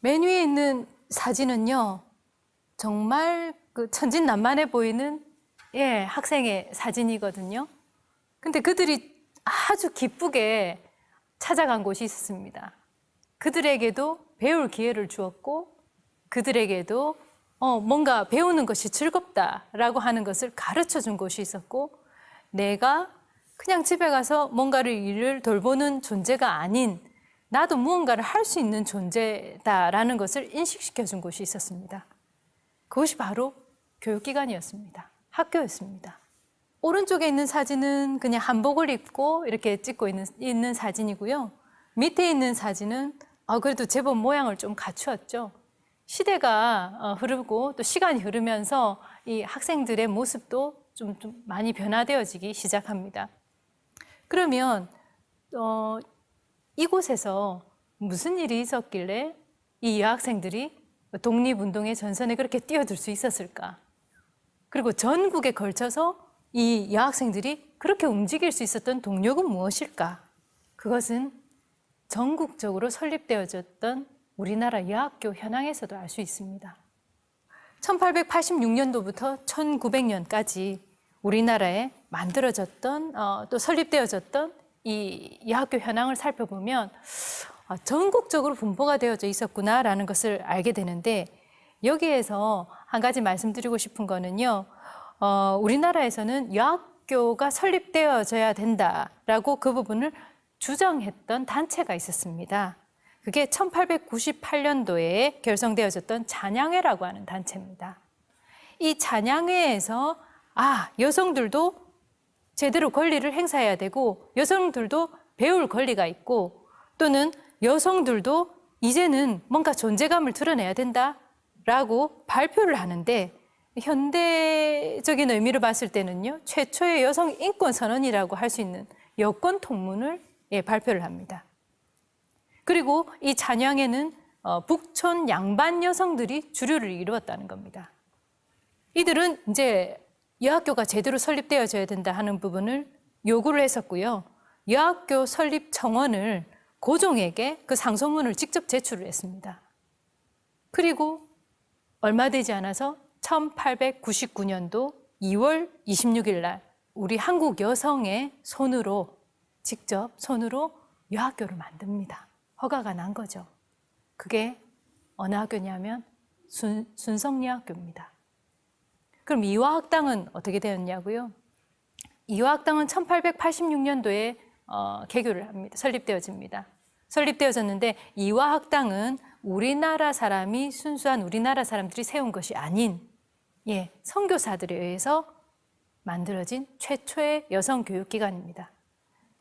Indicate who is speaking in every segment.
Speaker 1: 맨 위에 있는 사진은요, 정말 그 천진난만해 보이는 예, 학생의 사진이거든요. 근데 그들이 아주 기쁘게 찾아간 곳이 있었습니다. 그들에게도 배울 기회를 주었고, 그들에게도 어, 뭔가 배우는 것이 즐겁다라고 하는 것을 가르쳐 준 곳이 있었고, 내가 그냥 집에 가서 뭔가를 일을 돌보는 존재가 아닌 나도 무언가를 할 수 있는 존재다라는 것을 인식시켜 준 곳이 있었습니다. 그것이 바로 교육기관이었습니다. 학교였습니다. 오른쪽에 있는 사진은 그냥 한복을 입고 이렇게 찍고 있는, 있는 사진이고요. 밑에 있는 사진은 아, 그래도 제법 모양을 좀 갖추었죠. 시대가 어, 흐르고 또 시간이 흐르면서 이 학생들의 모습도 좀, 좀 많이 변화되어지기 시작합니다. 그러면 어, 이곳에서 무슨 일이 있었길래 이 여학생들이 독립운동의 전선에 그렇게 뛰어들 수 있었을까? 그리고 전국에 걸쳐서 이 여학생들이 그렇게 움직일 수 있었던 동력은 무엇일까? 그것은 전국적으로 설립되어졌던 우리나라 여학교 현황에서도 알 수 있습니다. 1886년도부터 1900년까지 우리나라에 만들어졌던 어, 또 설립되어졌던 이 여학교 현황을 살펴보면 아, 전국적으로 분포가 되어져 있었구나라는 것을 알게 되는데 여기에서 한 가지 말씀드리고 싶은 거는요. 어, 우리나라에서는 여학교가 설립되어져야 된다라고 그 부분을 주장했던 단체가 있었습니다. 그게 1898년도에 결성되어졌던 잔양회라고 하는 단체입니다. 이 잔양회에서 아, 여성들도 제대로 권리를 행사해야 되고 여성들도 배울 권리가 있고 또는 여성들도 이제는 뭔가 존재감을 드러내야 된다라고 발표를 하는데 현대적인 의미로 봤을 때는요 최초의 여성 인권 선언이라고 할 수 있는 여권 통문을 예, 발표를 합니다. 그리고 이 잔양에는 어, 북촌 양반 여성들이 주류를 이루었다는 겁니다. 이들은 이제 여학교가 제대로 설립되어져야 된다 하는 부분을 요구를 했었고요. 여학교 설립 청원을 고종에게 그 상소문을 직접 제출을 했습니다. 그리고 얼마 되지 않아서 1899년도 2월 26일 날 우리 한국 여성의 손으로 직접 손으로 여학교를 만듭니다. 허가가 난 거죠. 그게 어느 학교냐면 순, 순성여학교입니다. 그럼 이화 학당은 어떻게 되었냐고요? 이화 학당은 1886년도에 어, 개교를 합니다. 설립되어집니다. 설립되어졌는데 이화 학당은 우리나라 사람이 순수한 우리나라 사람들이 세운 것이 아닌 예, 선교사들에 의해서 만들어진 최초의 여성 교육 기관입니다.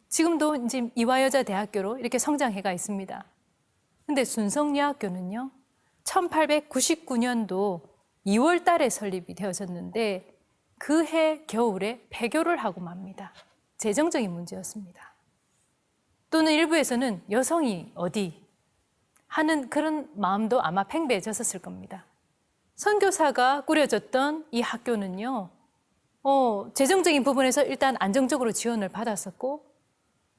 Speaker 1: 지금도 이제 이화여자 대학교로 이렇게 성장해가 있습니다. 근데 순성여학교는요, 1899년도 2월 달에 설립이 되어졌는데 그 해 겨울에 폐교를 하고 맙니다. 재정적인 문제였습니다. 또는 일부에서는 여성이 어디 하는 그런 마음도 아마 팽배해졌었을 겁니다. 선교사가 꾸려졌던 이 학교는요, 어, 재정적인 부분에서 일단 안정적으로 지원을 받았었고,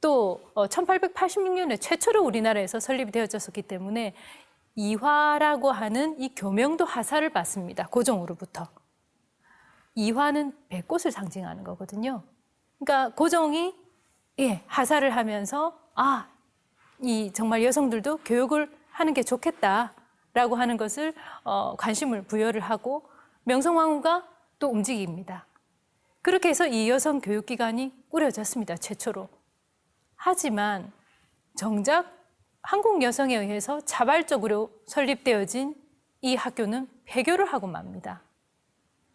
Speaker 1: 또 어, 1886년에 최초로 우리나라에서 설립이 되어졌었기 때문에 이화라고 하는 이 교명도 하사를 받습니다. 고종으로부터. 이화는 배꽃을 상징하는 거거든요. 그러니까 고종이 예, 하사를 하면서 아, 이 정말 여성들도 교육을 하는 게 좋겠다라고 하는 것을 어, 관심을 부여를 하고 명성황후가 또 움직입니다. 그렇게 해서 이 여성 교육기관이 꾸려졌습니다. 최초로. 하지만 정작 한국 여성에 의해서 자발적으로 설립되어진 이 학교는 폐교를 하고 맙니다.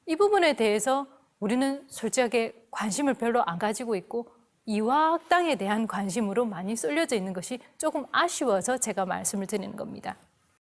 Speaker 1: 이 부분에 대해서 우리는 솔직하게 관심을 별로 안 가지고 있고 이화 학당에 대한 관심으로 많이 쏠려져 있는 것이 조금 아쉬워서 제가 말씀을 드리는 겁니다.